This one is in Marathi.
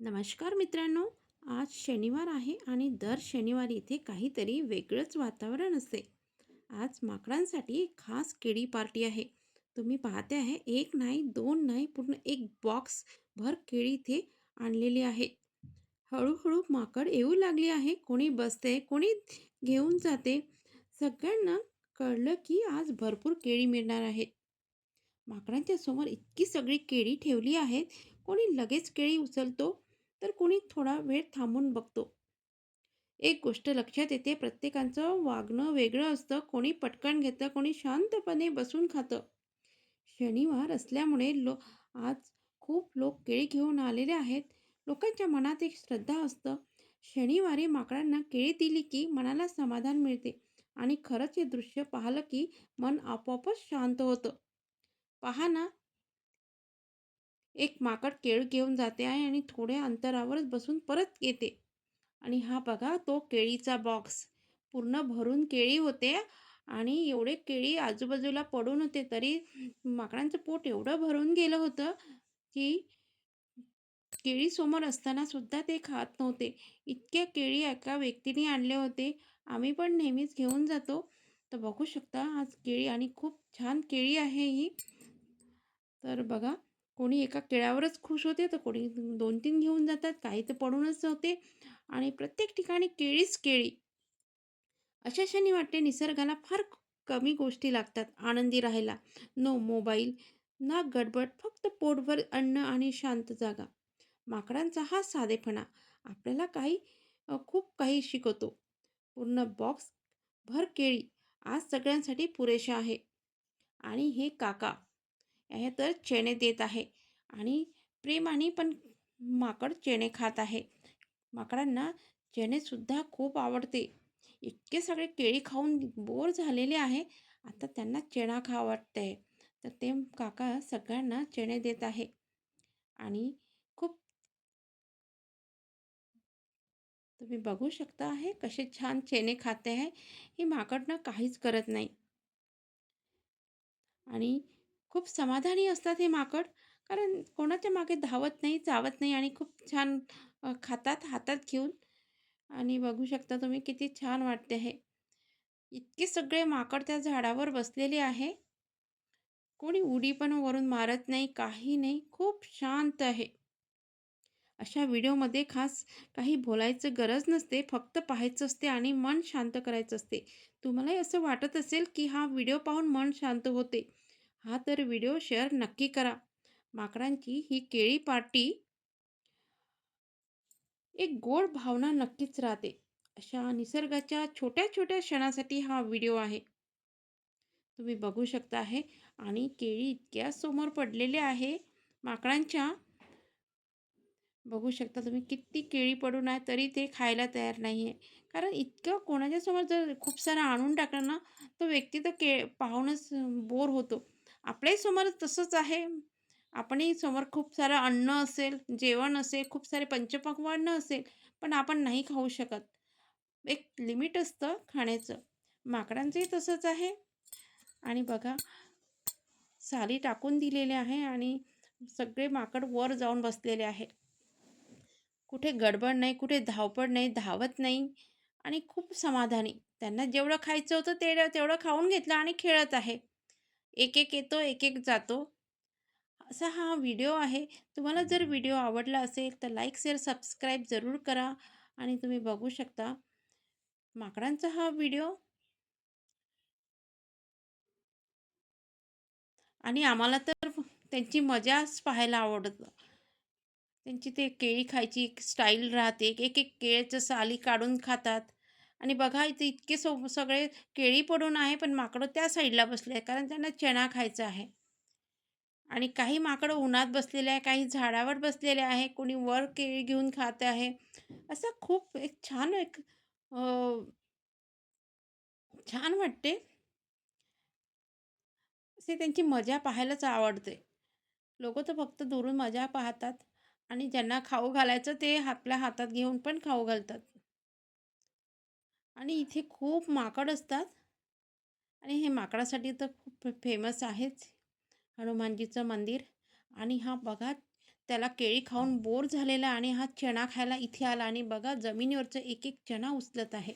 नमस्कार मित्रांनो आज शनिवार आहे आणि दर शनिवारी इथे काहीतरी वेगळंच वातावरण असते. आज माकडांसाठी खास केळी पार्टी आहे. तुम्ही पाहते आहे एक नाही दोन नाही पूर्ण एक बॉक्स भर केळी इथे आणलेली आहे. हळूहळू माकड येऊ लागली आहे कोणी बसते कोणी घेऊन जाते. सगळ्यांना कळलं की आज भरपूर केळी मिळणार आहे. माकडांच्या समोर इतकी सगळी केळी ठेवली आहेत कोणी लगेच केळी उचलतो? तर कोणी थोडा वेळ थांबून बघतो. एक गोष्ट लक्षात येते प्रत्येकाचं वागणं वेगळं असतं. कोणी पटकन घेतं कोणी शांतपणे बसून खातं. शनिवार असल्यामुळे लो आज खूप लोक केळी घेऊन आलेले आहेत. लोकांच्या मनात एक श्रद्धा असतं. शनिवारी माकडांना केळी दिली की मनाला समाधान मिळते आणि खरंच हे दृश्य पाहिलं की मन आपोआपच शांत होतं. पहा ना एक माकड केळ घेऊन जाते आहे आणि थोड्या अंतरावरच बसून परत येते. आणि हा बघा तो केळीचा बॉक्स पूर्ण भरून केळी होते आणि एवढे केळी आजूबाजूला पडून होते तरी माकडांचं पोट एवढं भरून गेलं होतं की केळी समोर असताना सुद्धा ते खात नव्हते. इतक्या केळी एका व्यक्तीने आणले होते. आम्ही पण नेहमीच घेऊन जातो. तर बघू शकता आज केळी आणि खूप छान केळी आहे ही. तर बघा कोणी एका केळ्यावरच खुश होते तर कोणी दोन तीन घेऊन जातात. काही तर पडूनच होते आणि प्रत्येक ठिकाणी केळीच केळी. अशा क्षणी वाटते निसर्गाला फार कमी गोष्टी लागतात. आनंदी राहायला. नो मोबाईल ना गडबड. फक्त पोटभर अन्न आणि शांत जागा. माकडांचा हा साधेपणा आपल्याला काही खूप काही शिकवतो. पूर्ण बॉक्स भर केळी आज सगळ्यांसाठी पुरेशा आहे. आणि हे काका हे तर चेणे देत आहे. आणि प्रेमाने पण माकड चेणे खात आहे. माकडांना चेणेसुद्धा खूप आवडते. इतके सगळे केळी खाऊन बोर झालेले आहे. आता त्यांना चेणा खा वाटते तर ते काका सगळ्यांना चेणे देत आहे. आणि खूप तुम्ही बघू शकता आहे कसे छान चेणे खाते आहे. ही माकडनं काहीच करत नाही. आणि खूप समाधानी असतात हे माकड. कारण कोणाच्या मागे धावत नाही चावत नाही आणि खूप छान अ, खातात हातात घेऊन. आणि बघू शकता तुम्ही किती छान वाटते आहे इतके सगळे माकड त्या झाडावर बसलेले आहे. कोणी उडी पण वरून मारत नाही काही नाही. खूप शांत आहे. अशा व्हिडिओमध्ये खास काही बोलायचं गरज नसते. फक्त पाहायचं असते आणि मन शांत करायचं असते. तुम्हालाही असं वाटत असेल की हा व्हिडिओ पाहून मन शांत होते. हा तर व्हिडिओ शेअर नक्की करा. माकडांची ही केळी पार्टी एक गोड भावना नक्कीच राहते. अशा निसर्गाच्या छोट्या छोट्या क्षणासाठी हा व्हिडिओ आहे. तुम्ही बघू शकता आहे आणि केळी इतक्या समोर पडलेले आहे. माकडांच्या बघू शकता तुम्ही किती केळी पडून आहे तरी ते खायला तयार नाही आहे कारण इतकं कोणाच्या समोर जर खूप सारं आणून टाकलं ना तो व्यक्ती तर के पाहूनच बोर होतो. आपल्याही समोर तसंच आहे. आपणही समोर खूप सारं अन्न असेल जेवण असेल खूप सारे पंचपक्वान्न असेल पण आपण नाही खाऊ शकत. एक लिमिट असतं खाण्याचं. माकडांचंही तसंच आहे. आणि बघा साली टाकून दिलेले आहे आणि सगळे माकड वर जाऊन बसलेले आहे. कुठे गडबड नाही कुठे धावपळ नाही धावत नाही आणि खूप समाधानी. त्यांना जेवढं खायचं होतं ते तेवढं खाऊन घेतलं आणि खेळत आहे. एक एक येतो एक एक जातो. असा हा व्हिडिओ आहे. तुम्हाला जर व्हिडिओ आवडला असेल तर लाईक शेअर सबस्क्राईब जरूर करा आणि तुम्ही बघू शकता माकडांचा हा व्हिडिओ. आणि आम्हाला तर त्यांची मजाच पाहायला आवडतं. त्यांची ते केळी खायची एक स्टाईल राहते. एक एक केळीचं साली काढून खातात. आणि बघा इथे इतके सो सगळे केळी पडून आहे पण माकडं त्या साईडला बसले आहे कारण त्यांना चणा खायचा आहे. आणि काही माकडं उन्हात बसलेले आहे काही झाडावर बसलेले आहे कोणी वर केळी घेऊन खात आहे. असं खूप एक छान एक छान वाटते. असे त्यांची मजा पाहायलाच आवडते. लोक तर फक्त दुरून मजा पाहतात आणि ज्यांना खाऊ घालायचं ते आपल्या हातात घेऊन पण खाऊ घालतात. आणि इथे खूप माकड असतात. आणि हे माकडासाठी तर खूप फेमस आहेच हनुमानजीचं मंदिर. आणि हा बघा त्याला केळी खाऊन बोर झालेला आणि हा चणा खायला इथे आला. आणि बघा जमिनीवरचं एक एक चणा उचलत आहे.